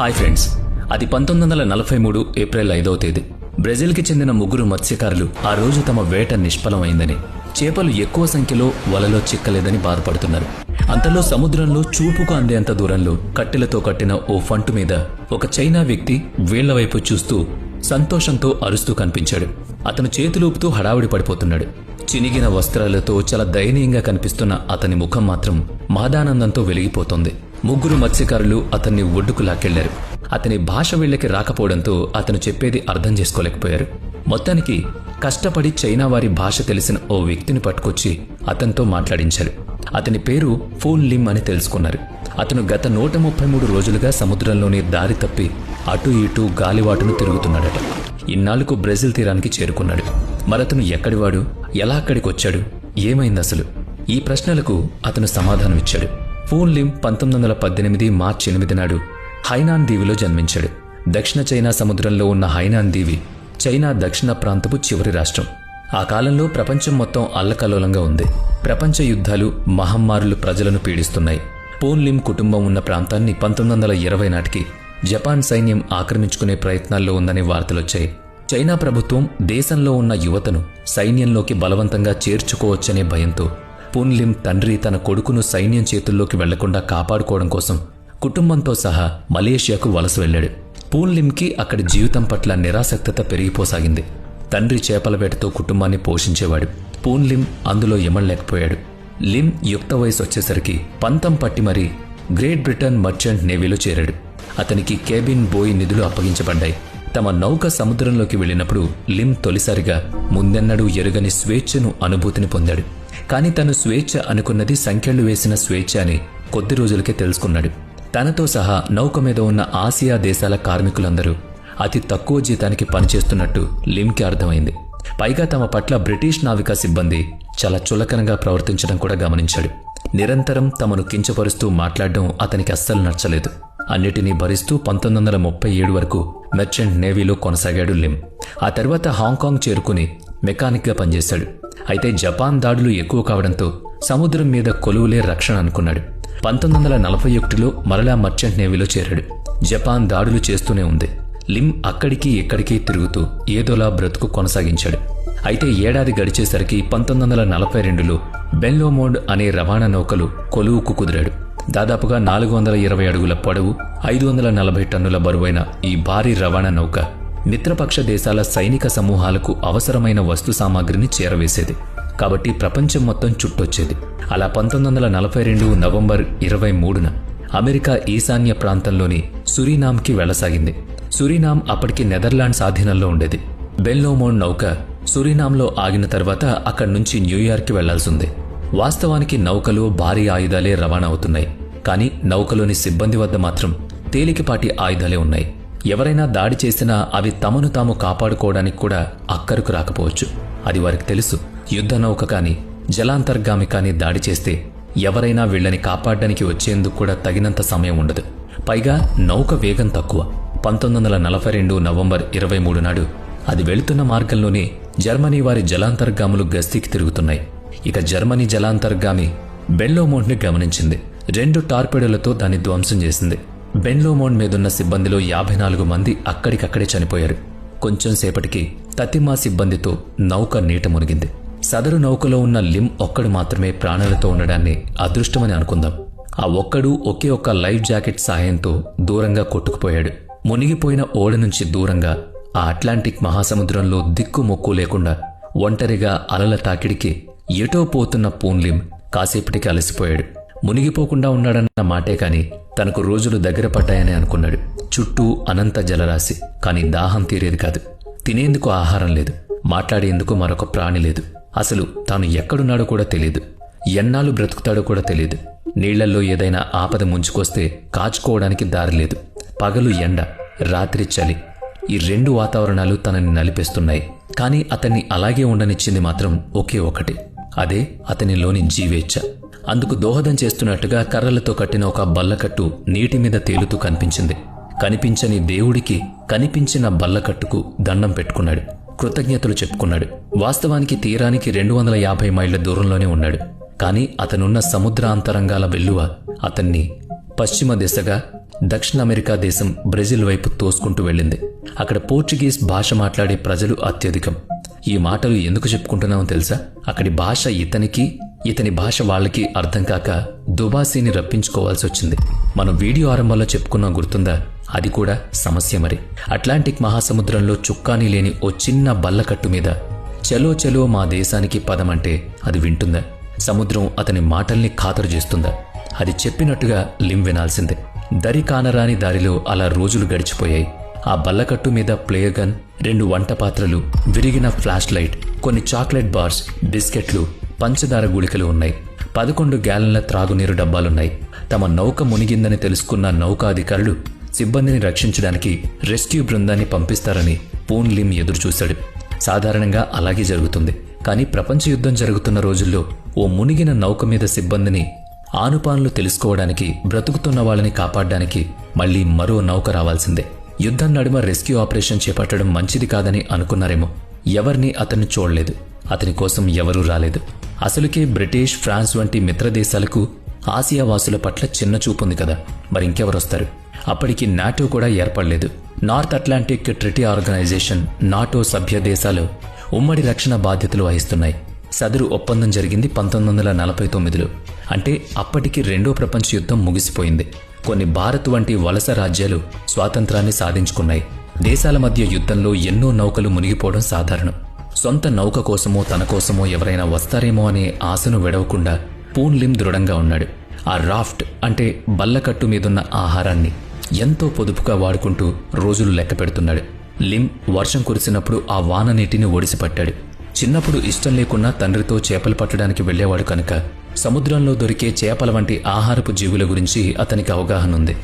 Hi friends. అది పంతొమ్మిది వందల నలభై మూడు ఏప్రిల్ ఐదవ తేదీ. బ్రెజిల్కి చెందిన ముగ్గురు మత్స్యకారులు ఆ రోజు తమ వేట నిష్ఫలమైందని చేపలు ఎక్కువ సంఖ్యలో వలలో చిక్కలేదని బాధపడుతున్నారు. అంతలో సముద్రంలో చూపుకు అందేంత దూరంలో కట్టెలతో కట్టిన ఓ ఫంటు మీద ఒక చైనా వ్యక్తి వీళ్ళ వైపు చూస్తూ సంతోషంతో అరుస్తూ కనిపించాడు. అతను చేతులూపుతూ హడావుడి పడిపోతున్నాడు. చినిగిన వస్త్రాలతో చాలా దయనీయంగా కనిపిస్తున్న అతని ముఖం మాత్రం మహదానందంతో వెలిగిపోతోంది. ముగ్గురు మత్స్యకారులు అతన్ని ఒడ్డుకు లాక్కెళ్ళారు అతని భాష వీళ్ళకి రాకపోవడంతో అతను చెప్పేది అర్థం చేసుకోలేకపోయారు. మొత్తానికి కష్టపడి చైనా వారి భాష తెలిసిన ఓ వ్యక్తిని పట్టుకొచ్చి అతనితో మాట్లాడించారు. అతని పేరు ఫోన్ లిమ్ అని తెలుసుకున్నారు. అతను గత నూట ముప్పై మూడు రోజులుగా సముద్రంలోని దారి తప్పి అటు ఇటు గాలివాటును తిరుగుతున్నాడట. ఇన్నాళ్ళకు బ్రెజిల్ తీరానికి చేరుకున్నాడు. మరతను ఎక్కడివాడు? ఎలా అక్కడికి వచ్చాడు ఏమైంది అసలు ఈ ప్రశ్నలకు అతను సమాధానమిచ్చాడు. ఫూన్ లిమ్ పంతొమ్మిది వందల పద్దెనిమిది మార్చి ఎనిమిది నాడు హైనాన్ దీవిలో జన్మించాడు. దక్షిణ చైనా సముద్రంలో ఉన్న హైనాన్ దీవి చైనా దక్షిణ ప్రాంతపు చివరి రాష్ట్రం. ఆ కాలంలో ప్రపంచం మొత్తం అల్లకల్లోలంగా ఉంది. ప్రపంచ యుద్ధాలు మహమ్మారులు ప్రజలను పీడిస్తున్నాయి. పూన్ లిమ్ కుటుంబం ఉన్న ప్రాంతాన్ని పంతొమ్మిది వందల ఇరవై నాటికి జపాన్ సైన్యం ఆక్రమించుకునే ప్రయత్నాల్లో ఉందనే వార్తలొచ్చాయి. చైనా ప్రభుత్వం దేశంలో ఉన్న యువతను సైన్యంలోకి బలవంతంగా చేర్చుకోవచ్చనే భయంతో పూన్లిం తండ్రి తన కొడుకును సైన్యం చేతుల్లోకి వెళ్ళకుండా కాపాడుకోవడం కోసం కుటుంబంతో సహా మలేషియాకు వలస వెళ్ళాడు. పూన్లింకి అక్కడి జీవితం పట్ల నిరాసక్తత పెరిగిపోసాగింది. తండ్రి చేపల వేటతో కుటుంబాన్ని పోషించేవాడు. పూన్లిం అందులో ఎమడలేకపోయాడు లిమ్ యుక్త వయసు వచ్చేసరికి పంతం పట్టి మరీ గ్రేట్ బ్రిటన్ మర్చెంట్ నేవీలో చేరాడు. అతనికి కేబిన్ బోయ్ నిధులు అప్పగించబడ్డాయి. తమ నౌక సముద్రంలోకి వెళ్ళినప్పుడు లిమ్ తొలిసారిగా ముందెన్నడూ ఎరుగని స్వేచ్ఛను అనుభూతిని పొందాడు. కానీ తను స్వేచ్ఛ అనుకున్నది సంఖ్యలు వేసిన స్వేచ్ఛ అని కొద్ది రోజులకే తెలుసుకున్నాడు. తనతో సహా నౌక మీద ఉన్న ఆసియా దేశాల కార్మికులందరూ అతి తక్కువ జీతానికి పనిచేస్తున్నట్టు లిమ్కి అర్థమైంది. పైగా తమ పట్ల బ్రిటిష్ నావికా సిబ్బంది చాలా చులకనగా ప్రవర్తించడం కూడా గమనించాడు. నిరంతరం తమను కించపరుస్తూ మాట్లాడడం అతనికి అస్సలు నచ్చలేదు. అన్నిటినీ భరిస్తూ పంతొమ్మిది వందల ముప్పై ఏడు వరకు మెర్చెంట్ నేవీలో కొనసాగాడు లిమ్. ఆ తర్వాత హాంకాంగ్ చేరుకుని మెకానిక్గా పనిచేశాడు. అయితే జపాన్ దాడులు ఎక్కువ కావడంతో సముద్రం మీద కొలువులే రక్షణ అనుకున్నాడు. పంతొమ్మిది వందల నలభై ఒకటిలో మరలా మర్చెంట్ నేవీలో చేరాడు. జపాన్ దాడులు చేస్తూనే ఉంది. లిమ్ అక్కడికి ఇక్కడికి తిరుగుతూ ఏదోలా బ్రతుకు కొనసాగించాడు. అయితే ఏడాది గడిచేసరికి పంతొమ్మిది వందల నలభై రెండులో బెన్లోమోండ్ అనే రవాణా నౌకలు కొలువుకు కుదిరాడు. దాదాపుగా నాలుగు వందల ఇరవై అడుగుల పొడవు ఐదు వందల నలభై టన్నుల బరువైన ఈ భారీ రవాణా నౌక మిత్రపక్ష దేశాల సైనిక సమూహాలకు అవసరమైన వస్తు సామాగ్రిని చేరవేసేది. కాబట్టి ప్రపంచం మొత్తం చుట్టొచ్చేది. అలా పంతొమ్మిది వందల నలభై రెండు నవంబర్ ఇరవై మూడున అమెరికా ఈశాన్య ప్రాంతంలోని సురీనామ్కి వెళ్ళసాగింది సురీనామ్ అప్పటికి నెదర్లాండ్స్ ఆధీనంలో ఉండేది. బెల్లోమోన్ నౌక సురీనామ్లో ఆగిన తర్వాత అక్కడి నుంచి న్యూయార్క్కి వెళ్ళాల్సింది వాస్తవానికి నౌకలు భారీ ఆయుధాలే రవాణా అవుతున్నాయి. కానీ నౌకలోని సిబ్బంది వద్ద మాత్రం తేలికపాటి ఆయుధాలే ఉన్నాయి. ఎవరైనా దాడి చేసినా అవి తమను తాము కాపాడుకోవడానికి కూడా అక్కరకు రాకపోవచ్చు. అది వారికి తెలుసు. యుద్ధ నౌక కానీ జలాంతర్గామి కానీ దాడి చేస్తే ఎవరైనా వీళ్ళని కాపాడడానికి వచ్చేందుకు కూడా తగినంత సమయం ఉండదు. పైగా నౌక వేగం తక్కువ. పంతొమ్మిది వందల నలభై రెండు నవంబర్ ఇరవై మూడు నాడు అది వెళుతున్న మార్గంలోనే జర్మనీ వారి జలాంతర్గాములు గస్తీకి తిరుగుతున్నాయి. ఇక జర్మనీ జలాంతర్గామి బెల్లోమోంట్ని గమనించింది. రెండు టార్పెడోలతో దాన్ని ధ్వంసం చేసింది. బెన్లోమోన్ మీదున్న సిబ్బందిలో యాభై నాలుగు మంది అక్కడికక్కడే చనిపోయారు. కొంచెం సేపటికి తతిమా సిబ్బందితో నౌక నీట మునిగింది. సదరు నౌకలో ఉన్న లిమ్ ఒక్కడు మాత్రమే ప్రాణాలతో ఉండడాన్ని అదృష్టమని అనుకుందాం. ఆ ఒక్కడు ఒకే ఒక్క లైఫ్ జాకెట్ సాయంతో దూరంగా కొట్టుకుపోయాడు. మునిగిపోయిన ఓడ నుంచి దూరంగా ఆ అట్లాంటిక్ మహాసముద్రంలో దిక్కు మొక్కు లేకుండా ఒంటరిగా అలల తాకిడికి ఎటో పోతున్న పూన్లిం కాసేపటికి అలసిపోయాడు. మునిగిపోకుండా ఉన్నాడన్న మాటే కాని తనకు రోజులు దగ్గర పడ్డాయని అనుకున్నాడు. చుట్టూ అనంత జలరాశి కాని దాహం తీరేది కాదు. తినేందుకు ఆహారం లేదు. మాట్లాడేందుకు మరొక ప్రాణి లేదు. అసలు తాను ఎక్కడున్నాడో కూడా తెలియదు ఎన్నాళ్ళు బ్రతుకుతాడో కూడా తెలియదు నీళ్ళల్లో ఏదైనా ఆపద ముంచుకొస్తే కాచుకోవడానికి దారి లేదు. పగలు ఎండ రాత్రి చలి. ఈ రెండు వాతావరణాలు తనని నలిపేస్తున్నాయి. కానీ అతన్ని అలాగే ఉండనిచ్చింది మాత్రం ఒకే ఒకటి. అదే అతనిలోని జీవేచ్ఛ. అందుకు దోహదం చేస్తున్నట్టుగా కర్రలతో కట్టిన ఒక బల్లకట్టు నీటి మీద తేలుతూ కనిపించింది. కనిపించని దేవుడికి కనిపించిన బల్లకట్టుకు దండం పెట్టుకున్నాడు. కృతజ్ఞతలు చెప్పుకున్నాడు. వాస్తవానికి తీరానికి రెండు వందల యాభై మైళ్ళ దూరంలోనే ఉన్నాడు. కానీ అతనున్న సముద్ర అంతరంగాల వెల్లువ అతన్ని పశ్చిమ దిశగా దక్షిణ అమెరికా దేశం బ్రెజిల్ వైపు తోసుకుంటూ వెళ్ళింది. అక్కడ పోర్చుగీస్ భాష మాట్లాడే ప్రజలు అత్యధికం. ఈ మాటలు ఎందుకు చెప్పుకుంటున్నామో తెలుసా? అక్కడి భాష ఇతనికి ఇతని భాష వాళ్ళకి అర్థం కాక దుబాసీని రప్పించుకోవాల్సి వచ్చింది. మనం వీడియో ఆరంభంలో చెప్పుకున్నాం గుర్తుందా? అది కూడా సమస్య మరి. అట్లాంటిక్ మహాసముద్రంలో చుక్కాని లేని ఓ చిన్న బల్లకట్టు మీద చలో చలో మా దేశానికి పదమంటే అది వింటుందా? సముద్రం అతని మాటల్ని ఖాతరు చేస్తుందా? అది చెప్పినట్టుగా లిం వినాల్సిందే. దరి కానరాని దారిలో అలా రోజులు గడిచిపోయాయి. ఆ బల్లకట్టు మీద ప్లేయర్ గన్ రెండు వంట పాత్రలు విరిగిన ఫ్లాష్ లైట్ కొన్ని చాక్లెట్ బార్స్ బిస్కెట్లు పంచదార గుళికలు ఉన్నాయి. పదకొండు గ్యాలన్ల త్రాగునీరు డబ్బాలున్నాయి. తమ నౌక మునిగిందని తెలుసుకున్న నౌకాధికారులు సిబ్బందిని రక్షించడానికి రెస్క్యూ బృందాన్ని పంపిస్తారని పూన్ లిమ్ ఎదురుచూశాడు. సాధారణంగా అలాగే జరుగుతుంది. కానీ ప్రపంచ యుద్ధం జరుగుతున్న రోజుల్లో ఓ మునిగిన నౌక మీద సిబ్బందిని ఆనుపానులు తెలుసుకోవడానికి బ్రతుకుతున్న వాళ్ళని కాపాడడానికి మళ్ళీ మరో నౌక రావాల్సిందే. యుద్ధం నడుమ రెస్క్యూ ఆపరేషన్ చేపట్టడం మంచిది కాదని అనుకున్నారేమో. ఎవరిని అతన్ని చూడలేదు. అతని కోసం ఎవరూ రాలేదు. అసలుకే బ్రిటిష్ ఫ్రాన్స్ వంటి మిత్రదేశాలకు ఆసియా వాసుల పట్ల చిన్న చూపుంది కదా. మరి ఇంకెవరొస్తారు? అప్పటికి నాటో కూడా ఏర్పడలేదు. North Atlantic treaty organization NATO సభ్య దేశాలు ఉమ్మడి రక్షణ బాధ్యతలు వహిస్తున్నాయి. సదరు ఒప్పందం జరిగింది పంతొమ్మిది వందల నలభై తొమ్మిదిలో. అంటే అప్పటికి రెండో ప్రపంచ యుద్ధం ముగిసిపోయింది. కొన్ని భారత్ వంటి వలస రాజ్యాలు స్వాతంత్రాన్ని సాధించుకున్నాయి. దేశాల మధ్య యుద్ధంలో ఎన్నో నౌకలు మునిగిపోవడం సాధారణం. సొంత నౌక కోసమో తన కోసమో ఎవరైనా వస్తారేమో అనే ఆశను విడవకుండా పూన్ లిమ్ దృఢంగా ఉన్నాడు. ఆ రాఫ్ట్ అంటే బల్లకట్టు మీదున్న ఆహారాన్ని ఎంతో పొదుపుగా వాడుకుంటూ రోజులు లెక్క పెడుతున్నాడు. లిమ్ వర్షం కురిసినప్పుడు ఆ వాన నీటిని ఒడిసిపట్టాడు. చిన్నప్పుడు ఇష్టం లేకున్నా తండ్రితో చేపలు పట్టడానికి వెళ్ళేవాడు కనుక సముద్రంలో దొరికే చేపల వంటి ఆహారపు జీవుల గురించి అతనికి అవగాహన ఉంది.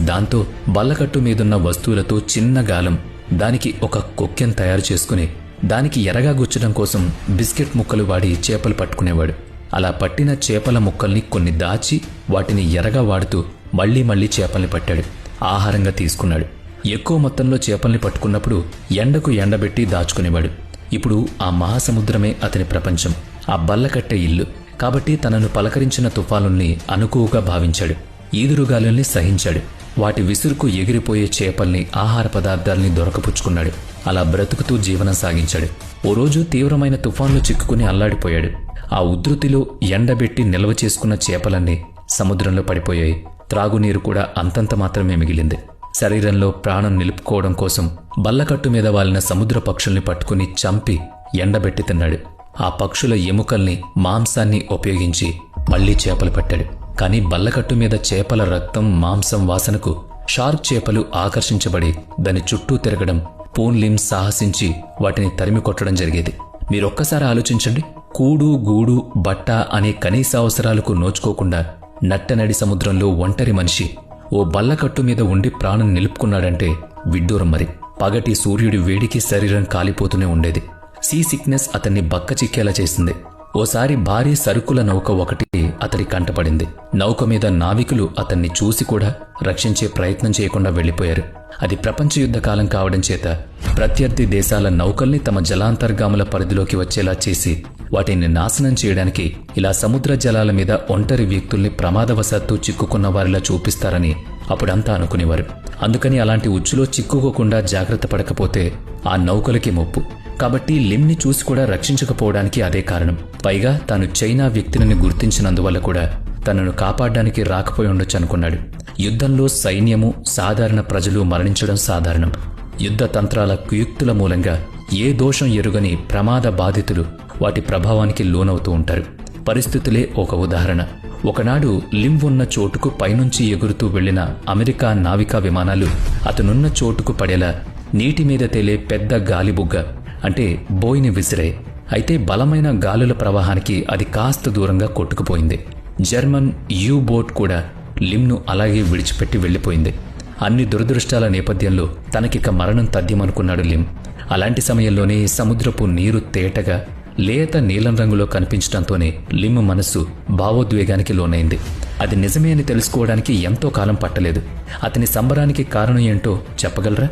దాంతో బల్లకట్టు మీదున్న వస్తువులతో చిన్న గాలం దానికి ఒక కొక్కెను తయారు చేసుకుని దానికి ఎరగా గుచ్చడం కోసం బిస్కెట్ ముక్కలు వాడి చేపలు పట్టుకునేవాడు. అలా పట్టిన చేపల ముక్కల్ని కొన్ని దాచి వాటిని ఎరగా వాడుతూ మళ్ళీ మళ్ళీ చేపల్ని పట్టాడు. ఆహారంగా తీసుకున్నాడు. ఎక్కువ మొత్తంలో చేపల్ని పట్టుకున్నప్పుడు ఎండకు ఎండబెట్టి దాచుకునేవాడు. ఇప్పుడు ఆ మహాసముద్రమే అతని ప్రపంచం. ఆ బల్లకట్టె ఇల్లు. కాబట్టి తనను పలకరించిన తుఫానుల్ని అనుకువగా భావించాడు. ఈదురుగాలుల్ని సహించాడు. వాటి విసురుకు ఎగిరిపోయే చేపల్ని ఆహార పదార్థాల్ని దొరకపుచ్చుకున్నాడు. అలా బ్రతుకుతూ జీవనం సాగించాడు. ఓ రోజు తీవ్రమైన తుఫాన్లు చిక్కుకుని అల్లాడిపోయాడు. ఆ ఉధృతిలో ఎండబెట్టి నిల్వ చేసుకున్న చేపలన్నీ సముద్రంలో పడిపోయాయి. త్రాగునీరు కూడా అంతంత మాత్రమే మిగిలింది. శరీరంలో ప్రాణం నిలుపుకోవడం కోసం బల్లకట్టు మీద వాలిన సముద్ర పక్షుల్ని పట్టుకుని చంపి ఎండబెట్టి తిన్నాడు. ఆ పక్షుల ఎముకల్ని మాంసాన్ని ఉపయోగించి మళ్ళీ చేపలు పట్టాడు. కానీ బల్లకట్టు మీద చేపల రక్తం మాంసం వాసనకు షార్క్ చేపలు ఆకర్షించబడి దాని చుట్టూ తిరగడం పూన్లిం సాహసించి వాటిని తరిమి కొట్టడం జరిగేది. మీరొక్కసారి ఆలోచించండి. కూడు గూడు బట్ట అనే కనీస అవసరాలకు నోచుకోకుండా నట్టనడి సముద్రంలో ఒంటరి మనిషి ఓ బల్లకట్టు మీద ఉండి ప్రాణం నిలుపుకున్నాడంటే విడ్డూరం మరి. పగటి సూర్యుడి వేడికి శరీరం కాలిపోతూనే ఉండేది. సీ సిక్నెస్ అతన్ని బక్క చిక్కేలా చేసింది. ఓసారి భారీ సరుకుల నౌక ఒకటి అతడి కంటపడింది. నౌక మీద నావికులు అతన్ని చూసి కూడా రక్షించే ప్రయత్నం చేయకుండా వెళ్ళిపోయారు అది ప్రపంచ యుద్ధ కాలం కావడం చేత ప్రత్యర్థి దేశాల నౌకల్ని తమ జలాంతర్గాముల పరిధిలోకి వచ్చేలా చేసి వాటిని నాశనం చేయడానికి ఇలా సముద్ర జలాల మీద ఒంటరి వ్యక్తుల్ని ప్రమాదవశాత్తు చిక్కుకున్న వారిలా చూపిస్తారని అప్పుడంతా అనుకునేవారు. అందుకని అలాంటి ఉచ్చులో చిక్కుకోకుండా జాగ్రత్త పడకపోతే ఆ నౌకలకి ముప్పు. కాబట్టి లిమ్ని చూసి కూడా రక్షించకపోవడానికి అదే కారణం. పైగా తాను చైనా వ్యక్తిని గుర్తించినందువల్ల కూడా తనను కాపాడడానికి రాకపోయి ఉండొచ్చు అనుకున్నాడు. యుద్ధంలో సైన్యము సాధారణ ప్రజలు మరణించడం సాధారణం. యుద్ధ తంత్రాల కుయుక్తుల మూలంగా ఏ దోషం ఎరుగని ప్రమాద బాధితులు వాటి ప్రభావానికి లోనవుతూ ఉంటారు. పరిస్థితులే ఒక ఉదాహరణ. ఒకనాడు లిమ్ ఉన్న చోటుకు పైనుంచి ఎగురుతూ వెళ్ళిన అమెరికా నావికా విమానాలు అతనున్న చోటుకు పడేలా నీటి మీద తేలే పెద్ద గాలిబుగ్గ అంటే బోయిని విసిరే. అయితే బలమైన గాలుల ప్రవాహానికి అది కాస్త దూరంగా కొట్టుకుపోయింది. జర్మన్ యూ బోట్ కూడా లిమ్ను అలాగే విడిచిపెట్టి వెళ్ళిపోయింది. అన్ని దురదృష్టాల నేపథ్యంలో తనకిక మరణం తథ్యమనుకున్నాడు లిమ్. అలాంటి సమయంలోనే సముద్రపు నీరు తేటగా లేత నీలం రంగులో కనిపించడంతోనే లిమ్ మనస్సు భావోద్వేగానికి లోనైంది. అది నిజమే అని తెలుసుకోవడానికి ఎంతో కాలం పట్టలేదు. అతని సంబరానికి కారణం ఏంటో చెప్పగలరా?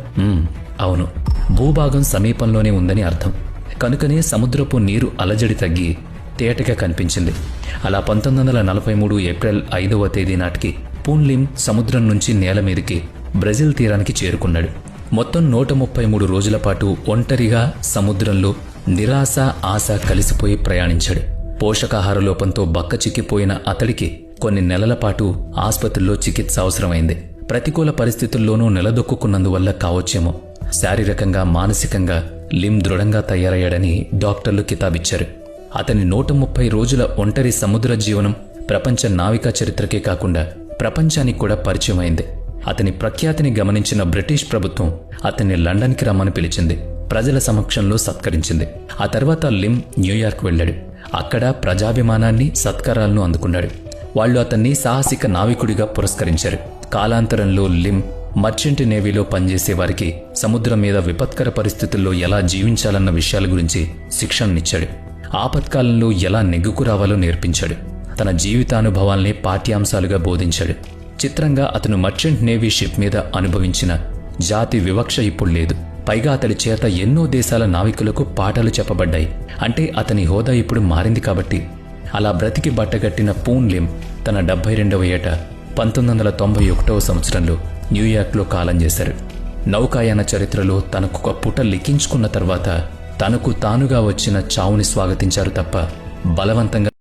అవును. భూభాగం సమీపంలోనే ఉందని అర్థం. కనుకనే సముద్రపు నీరు అలజడి తగ్గి తేటగా కనిపించింది. అలా పంతొమ్మిది వందల నలభై మూడు ఏప్రిల్ ఐదవ తేదీ నాటికి పూన్లిమ్ సముద్రం నుంచి నేల మీదకి బ్రెజిల్ తీరానికి చేరుకున్నాడు. మొత్తం నూట ముప్పై మూడు రోజుల పాటు ఒంటరిగా సముద్రంలో నిరాశ ఆశ కలిసిపోయి ప్రయాణించాడు. పోషకాహార లోపంతో బక్క చిక్కిపోయిన అతడికి కొన్ని నెలల పాటు ఆసుపత్రిలో చికిత్స అవసరమైంది. ప్రతికూల పరిస్థితుల్లోనూ నిలదొక్కున్నందువల్ల కావచ్చేమో. శారీరకంగా మానసికంగా లిమ్ దృఢంగా తయారయ్యాడని డాక్టర్లు కితాబిచ్చారు. అతని నూట ముప్పై రోజుల ఒంటరి సముద్ర జీవనం ప్రపంచ నావికా చరిత్రకే కాకుండా ప్రపంచానికి కూడా పరిచయమైంది. అతని ప్రఖ్యాతిని గమనించిన బ్రిటిష్ ప్రభుత్వం అతన్ని లండన్కి రమ్మని పిలిచింది. ప్రజల సమక్షంలో సత్కరించింది. ఆ తర్వాత లిమ్ న్యూయార్క్ వెళ్ళాడు. అక్కడ ప్రజాభిమానాన్ని సత్కారాలను అందుకున్నాడు. వాళ్ళు అతన్ని సాహసిక నావికుడిగా పురస్కరించారు. కాలాంతరంలో లిమ్ మర్చెంట్ నేవీలో పనిచేసే వారికి సముద్రం మీద విపత్కర పరిస్థితుల్లో ఎలా జీవించాలన్న విషయాల గురించి శిక్షణనిచ్చాడు. ఆపత్కాలంలో ఎలా నెగ్గుకు రావాలో నేర్పించాడు. తన జీవితానుభవాల్ని పాఠ్యాంశాలుగా బోధించాడు. చిత్రంగా అతను మర్చెంట్ నేవీ షిప్ మీద అనుభవించిన జాతి వివక్ష ఇప్పుడు లేదు. పైగా అతడి చేత ఎన్నో దేశాల నావికులకు పాఠాలు చెప్పబడ్డాయి. అంటే అతని హోదా ఇప్పుడు మారింది కాబట్టి. అలా బ్రతికి బట్టగట్టిన పూన్ లిమ్ తన డెబ్బై రెండవ ఏట పంతొమ్మిది వందల తొంభై ఒకటవ సంవత్సరంలో న్యూయార్క్లో కాలం చేశారు. నౌకాయాన చరిత్రలో తనకొక పుట లిఖించుకున్న తర్వాత తనకు తానుగా వచ్చిన చావుని స్వాగతించారు తప్ప బలవంతంగా